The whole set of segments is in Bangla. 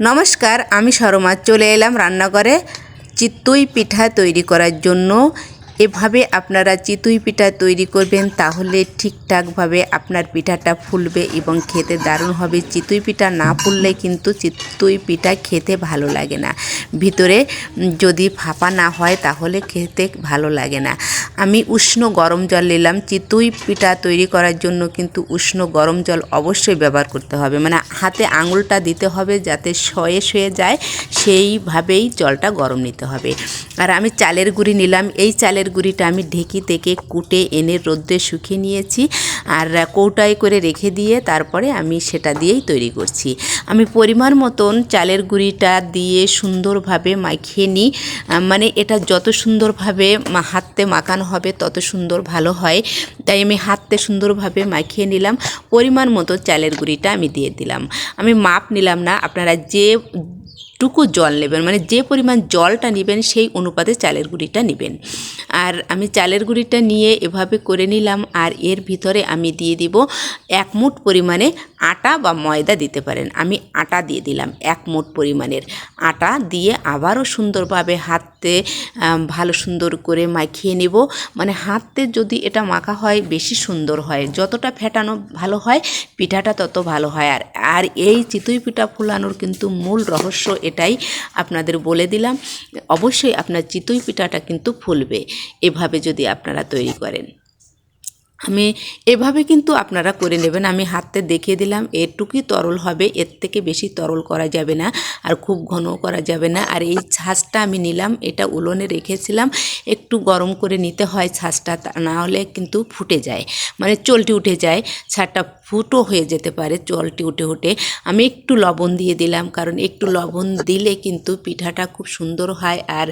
নমস্কার আমি সরমা চলে এলাম রান্নাঘরে চিতই পিঠা তৈরি করার জন্য। এভাবে আপনারা চিতই পিঠা তৈরি করবেন, তাহলে ঠিকঠাকভাবে আপনার পিঠাটা ফুলবে এবং খেতে দারুণ হবে। চিতই পিঠা না ফুললে কিন্তু চিতুই পিঠা খেতে ভালো লাগে না। ভিতরে যদি ফাঁপা না হয়, তাহলে খেতে ভালো লাগে না। আমি উষ্ণ গরম জল নিলাম। চিতই পিঠা তৈরি করার জন্য কিন্তু উষ্ণ গরম জল অবশ্যই ব্যবহার করতে হবে। মানে হাতে আঙুলটা দিতে হবে যাতে শয়ে শুয়ে যায়, সেইভাবেই জলটা গরম নিতে হবে। আর আমি চালের গুঁড়ি নিলাম। এই চালের গুঁড়িটা আমি ঢেকি থেকে কুটে এনে রোদ্রে শুকিয়ে নিয়েছি আর কৌটায় করে রেখে দিয়ে তারপরে আমি সেটা দিয়েই তৈরি করছি। আমি পরিমাণ মতন চালের গুঁড়িটা দিয়ে সুন্দরভাবে মাখিয়ে নিই। মানে এটা যত সুন্দরভাবে মা- হাতে মাখানো হবে তত সুন্দর ভালো হয়। তাই আমি হাতে সুন্দরভাবে মাখিয়ে নিলাম। পরিমাণ মতো চালের গুঁড়িটা আমি দিয়ে দিলাম। আমি মাপ নিলাম না। আপনারা যে টুকু জল নেবেন মানে যে পরিমাণ জলটা নেবেন সেই অনুপাতে চালের গুঁড়িটা নেবেন। আর আমি চালের গুঁড়িটা নিয়ে এভাবে করে নিলাম, আর এর ভিতরে আমি দিয়ে দিব এক মুঠ পরিমাণে আটা বা ময়দা দিতে পারেন। আমি আটা দিয়ে দিলাম এক মুঠ পরিমাণের। আটা দিয়ে আবারও সুন্দরভাবে হাতে ভালো সুন্দর করে মাখিয়ে নেব। মানে হাতে যদি এটা মাখা হয়, বেশি সুন্দর হয়। যতটা ফেটানো ভালো হয়, পিঠাটা তত ভালো হয়। আর আর এই চিতই পিঠা ফুলানোর কিন্তু মূল রহস্য এটাই আপনাদের বলে দিলাম। অবশ্যই আপনার চিতই পিঠাটা কিন্তু ফুলবে। এভাবে যদি আপনারা তৈরি করেন। আমি এভাবে কিন্তু আপনারা করে নেবেন। আমি হাতে দেখিয়ে দিলাম, এটুকুই তরল হবে, এর থেকে বেশি তরল করা যাবে না, আর খুব ঘনও করা যাবে না। আর এই ছাঁচটা আমি নিলাম, এটা উলনে রেখেছিলাম, একটু গরম করে নিতে হয় ছাঁচটা না হলে কিন্তু ফুটে যায় মানে চলটি উঠে যায় ছাড়টা ফুটো হয়ে যেতে পারে চলটি উঠে উঠে। আমি একটু লবণ দিয়ে দিলাম, কারণ একটু লবণ দিলে কিন্তু পিঠাটা খুব সুন্দর হয়, আর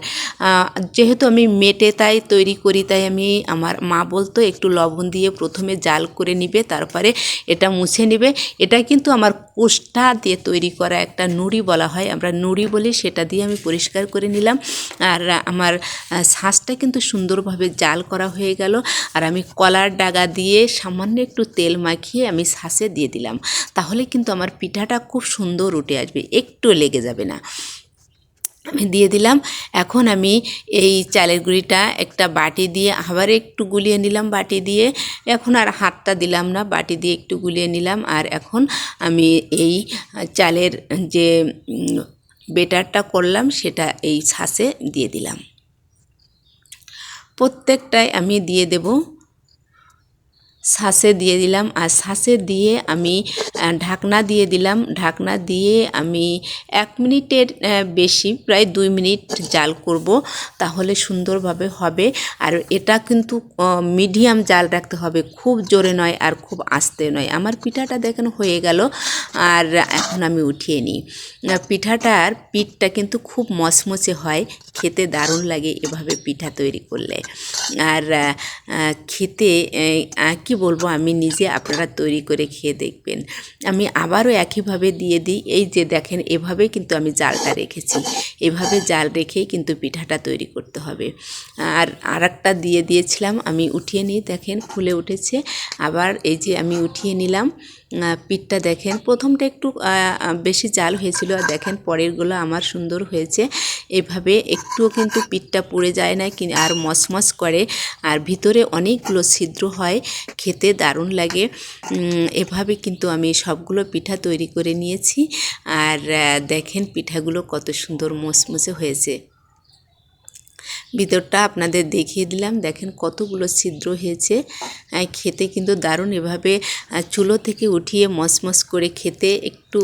যেহেতু আমি মেটে তাই তৈরি করি, তাই আমি আমার মা বলতো একটু লবণ প্রথমে জাল করে নিবে, তারপরে এটা মুছে নেবে। এটা কিন্তু আমার কোষ্টা দিয়ে তৈরি করা একটা নুড়ি বলা হয়। আমরা নুড়ি বলি, সেটা দিয়ে আমি পরিষ্কার করে নিলাম। আর আমার শাঁসটা কিন্তু সুন্দরভাবে জাল করা হয়ে গেল। আর আমি কলার ডাগা দিয়ে সামান্য একটু তেল মাখিয়ে আমি শাঁসে দিয়ে দিলাম। তাহলে কিন্তু আমার পিঠাটা খুব সুন্দর উঠে আসবে, একটু লেগে যাবে না। আমি দিয়ে দিলাম। এখন আমি এই চালের গুঁড়িটা একটা বাটি দিয়ে আবার একটু গুলিয়ে নিলাম বাটি দিয়ে। এখন আর হাতটা দিলাম না, বাটি দিয়ে একটু গুলিয়ে নিলাম। আর এখন আমি এই চালের যে বেটারটা করলাম সেটা এই ছাঁচে দিয়ে দিলাম। প্রত্যেকটাই আমি দিয়ে দেবো। শাঁসে দিয়ে দিলাম। আর শাঁসে দিয়ে আমি ঢাকনা দিয়ে দিলাম। ঢাকনা দিয়ে আমি এক মিনিটের বেশি, প্রায় দুই মিনিট জাল করব, তাহলে সুন্দরভাবে হবে। আর এটা কিন্তু মিডিয়াম জাল রাখতে হবে। খুব জোরে নয় আর খুব আস্তে নয়। আমার পিঠাটা দেখেন হয়ে গেল, আর এখন আমি উঠিয়ে নিই। পিঠাটার পিঠটা কিন্তু খুব মচমচে হয়। খেতে দারুণ লাগে এভাবে পিঠা তৈরি করলে। আর খেতে কি বলব? আমি নিজে আপনারা তৈরি করে খেয়ে দেখবেন। আমি আবারও একইভাবে দিয়ে দিই। এই যে দেখেন, এভাবে কিন্তু আমি জালটা রেখেছি। এভাবে জাল রেখেই কিন্তু পিঠাটা তৈরি করতে হবে। আর আর একটা দিয়ে দিয়েছিলাম, আমি উঠিয়ে নিই। দেখেন, ফুলে উঠেছে। আবার এই যে আমি উঠিয়ে নিলাম পিঠটা দেখেন, প্রথমটা একটু বেশি জাল হয়েছিল। আর দেখেন, পরেরগুলো আমার সুন্দর হয়েছে। এভাবে একটুও কিন্তু পিঠটা পুড়ে যায় না আর মসমস করে। আর ভিতরে অনেকগুলো ছিদ্র হয়, খেতে দারুণ লাগে। এভাবে কিন্তু আমি সবগুলো পিঠা তৈরি করে নিয়েছি। আর দেখেন পিঠাগুলো কত সুন্দর মসমসে হয়েছে। ভিতরটা আপনাদের দেখিয়ে দিলাম। দেখেন কতগুলো ছিদ্র হয়েছে। খেতে কিন্তু দারুণ। এভাবে চুলো থেকে উঠিয়ে মসমস করে খেতে একটু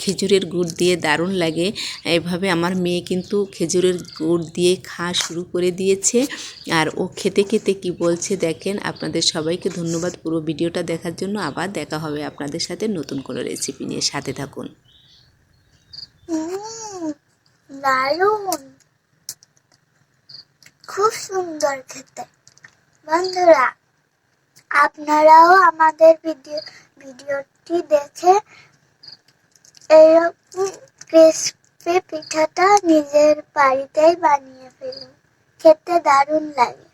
খেজুরের গুড় দিয়ে দারুণ লাগে। এভাবে আমার মেয়ে কিন্তু খেজুরের গুড় দিয়ে খাওয়া শুরু করে দিয়েছে। আর ও খেতে খেতে কি বলছে দেখেন। আপনাদের সবাইকে ধন্যবাদ পুরো ভিডিওটা দেখার জন্য। আবার দেখা হবে আপনাদের সাথে নতুন কোনো রেসিপি নিয়ে। সাথে থাকুন। দারুণ। খুব সুন্দর খেতে। বন্ধুরা, আপনারাও আমাদের ভিডিও, ভিডিওটি দেখে এরকম ক্রিসপি পিঠাটা নিজের বাড়িতেই বানিয়ে ফেলুন। খেতে দারুণ লাগে।